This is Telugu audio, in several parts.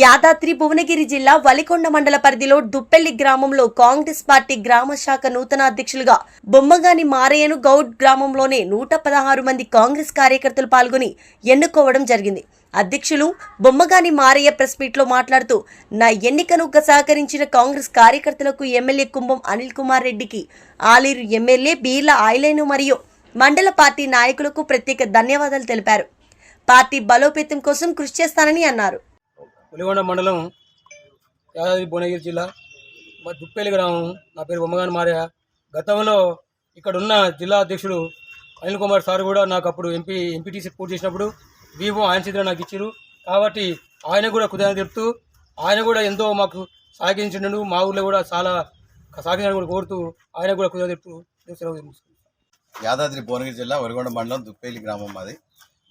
యాదాద్రి భువనగిరి జిల్లా వలికొండ మండల పరిధిలో దుప్పెల్లి గ్రామంలో కాంగ్రెస్ పార్టీ గ్రామ శాఖ నూతన అధ్యక్షులుగా బొమ్మగాని మారయ్యను గౌడ్ గ్రామంలోనే నూట పదహారు మంది కాంగ్రెస్ కార్యకర్తలు పాల్గొని ఎన్నుకోవడం జరిగింది. అధ్యక్షులు బొమ్మగాని మారయ్య ప్రెస్ మీట్లో మాట్లాడుతూ నా ఎన్నికను సహకరించిన కాంగ్రెస్ కార్యకర్తలకు ఎమ్మెల్యే కుంభం అనిల్ కుమార్ రెడ్డికి ఆలేరు ఎమ్మెల్యే బీర్ల ఆయలేను మరియు మండల పార్టీ నాయకులకు ప్రత్యేక ధన్యవాదాలు తెలిపారు. పార్టీ బలోపేతం కోసం కృషి చేస్తానని అన్నారు. పులిగొండ మండలం యాదాద్రి భువనగిరి జిల్లా మా దుప్పేలి గ్రామం. నా పేరు బొమ్మగాని మారయ్య. గతంలో ఇక్కడ ఉన్న జిల్లా అధ్యక్షుడు అనిల్ కుమార్ సార్ కూడా నాకు అప్పుడు ఎంపీ ఎంపీటీసీ పూర్తి చేసినప్పుడు వివో ఆయన చేతిలో నాకు ఇచ్చారు కాబట్టి ఆయన కూడా కుదరని చెప్తూ ఆయన కూడా ఎంతో మాకు సహకరించిండు. మా ఊర్లో కూడా చాలా సహకరించాలని కూడా కోరుతూ ఆయన కూడా కుదరని చెప్తూ సెలవు యాదాద్రి భువనగిరి జిల్లా వరిగొండ మండలం దుప్పేలి గ్రామం మాది.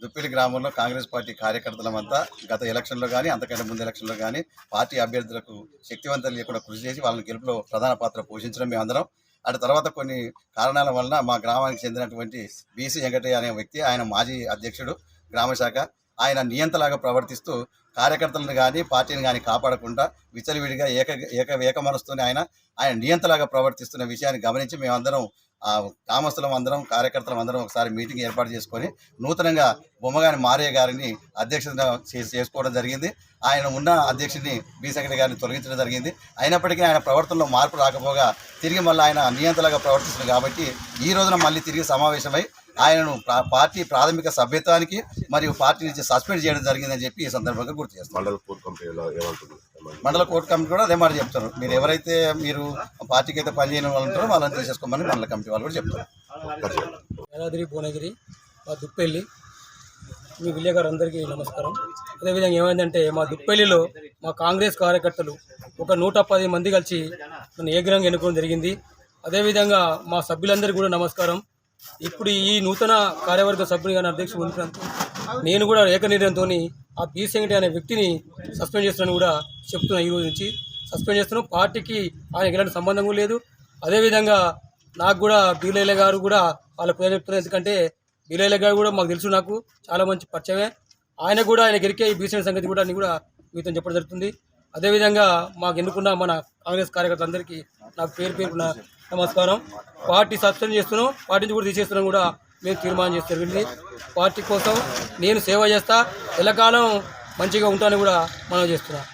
దుప్పిడి గ్రామంలో కాంగ్రెస్ పార్టీ కార్యకర్తలమంతా గత ఎలక్షన్లో కానీ అంతకంటే ముందు ఎలక్షన్లో కానీ పార్టీ అభ్యర్థులకు శక్తివంతం లేకుండా కృషి చేసి వాళ్ళని గెలుపులో ప్రధాన పాత్ర పోషించడం మేమందరం. అటు తర్వాత కొన్ని కారణాల వలన మా గ్రామానికి చెందినటువంటి బీసీ వెంకటయ్య అనే వ్యక్తి ఆయన మాజీ అధ్యక్షుడు గ్రామశాఖ ఆయన నియంతలాగా ప్రవర్తిస్తూ కార్యకర్తలను కానీ పార్టీని కానీ కాపాడకుండా విచలవిడిగా ఏక ఏక ఏక మనసుతోనే ఆయన ఆయన నియంతలాగా ప్రవర్తిస్తున్న విషయాన్ని గమనించి మేమందరం గ్రామస్తులం అందరం కార్యకర్తలం అందరం ఒకసారి మీటింగ్ ఏర్పాటు చేసుకొని నూతనంగా బొమ్మగాని మారయ్య గారిని అధ్యక్షత చే- చేసుకోవడం జరిగింది. ఆయన ఉన్న అధ్యక్షుడిని బి. సెక్రటరీ గారిని తొలగించడం జరిగింది. అయినప్పటికీ ఆయన ప్రవర్తనలో మార్పు రాకపోగా తిరిగి మళ్ళీ ఆయన నియంత్రణగా ప్రవర్తిస్తుంది కాబట్టి ఈ రోజున మళ్ళీ తిరిగి సమావేశమై ఆయనను పార్టీ ప్రాథమిక సభ్యత్వానికి మరియు పార్టీ నుంచి సస్పెండ్ చేయడం జరిగిందని చెప్పి ఈ సందర్భంగా గుర్తు చేస్తాం మండల కోర్టు కమిటీ కూడా అదే మాట చెప్తారు. మీరు ఎవరైతే మీరు పార్టీకి అయితే పనిచేయని వాళ్ళు ఉంటారో వాళ్ళని తీసేసుకోమని మండల కమిటీ వాళ్ళు కూడా చెప్తారు. యాదాద్రి భువనగిరి మా దుప్పెల్లి. మీ విలేకరు అందరికీ నమస్కారం. అదేవిధంగా ఏమైందంటే మా దుప్పెల్లిలో మా కాంగ్రెస్ కార్యకర్తలు ఒక నూట పది మంది కలిసి నన్ను ఏగ్రంగా ఎన్నుకోవడం జరిగింది. అదేవిధంగా మా సభ్యులందరికీ కూడా నమస్కారం. ఇప్పుడు ఈ నూతన కార్యవర్గ సభ్యునిగా నా అధ్యక్షుడు నేను కూడా ఏకనిర్ణయంతో ఆ పి సెంగటి అనే వ్యక్తిని సస్పెండ్ చేస్తున్నాను కూడా చెప్తున్నా ఈ రోజు నుంచి. సస్పెండ్ చేస్తున్నాం. పార్టీకి ఆయనకి ఎలాంటి సంబంధం కూడా లేదు. అదేవిధంగా నాకు కూడా బీలైల గారు కూడా వాళ్ళ పేరు చెప్తున్నారు. ఎందుకంటే బీలైల గారు కూడా మాకు తెలుసు నాకు. చాలా మంచి పరిచయమే. ఆయన కూడా ఆయన గెలికే ఈ బీసీ సంగతి కూడా నేను కూడా మీతో చెప్పడం జరుగుతుంది. అదేవిధంగా మాకు ఎన్నుకున్న మన కాంగ్రెస్ కార్యకర్తలందరికీ నాకు పేరు పేరున నమస్కారం. పార్టీ సస్పెండ్ చేస్తున్నాం. పార్టీ నుంచి కూడా తీసేస్తున్నాం కూడా. మేము తీర్మానం చేస్తారు జరిగింది పార్టీ కోసం నేను సేవ చేస్తా ఎల్లకాలం మంచిగా ఉంటాను కూడా మనం చేస్తున్నాం.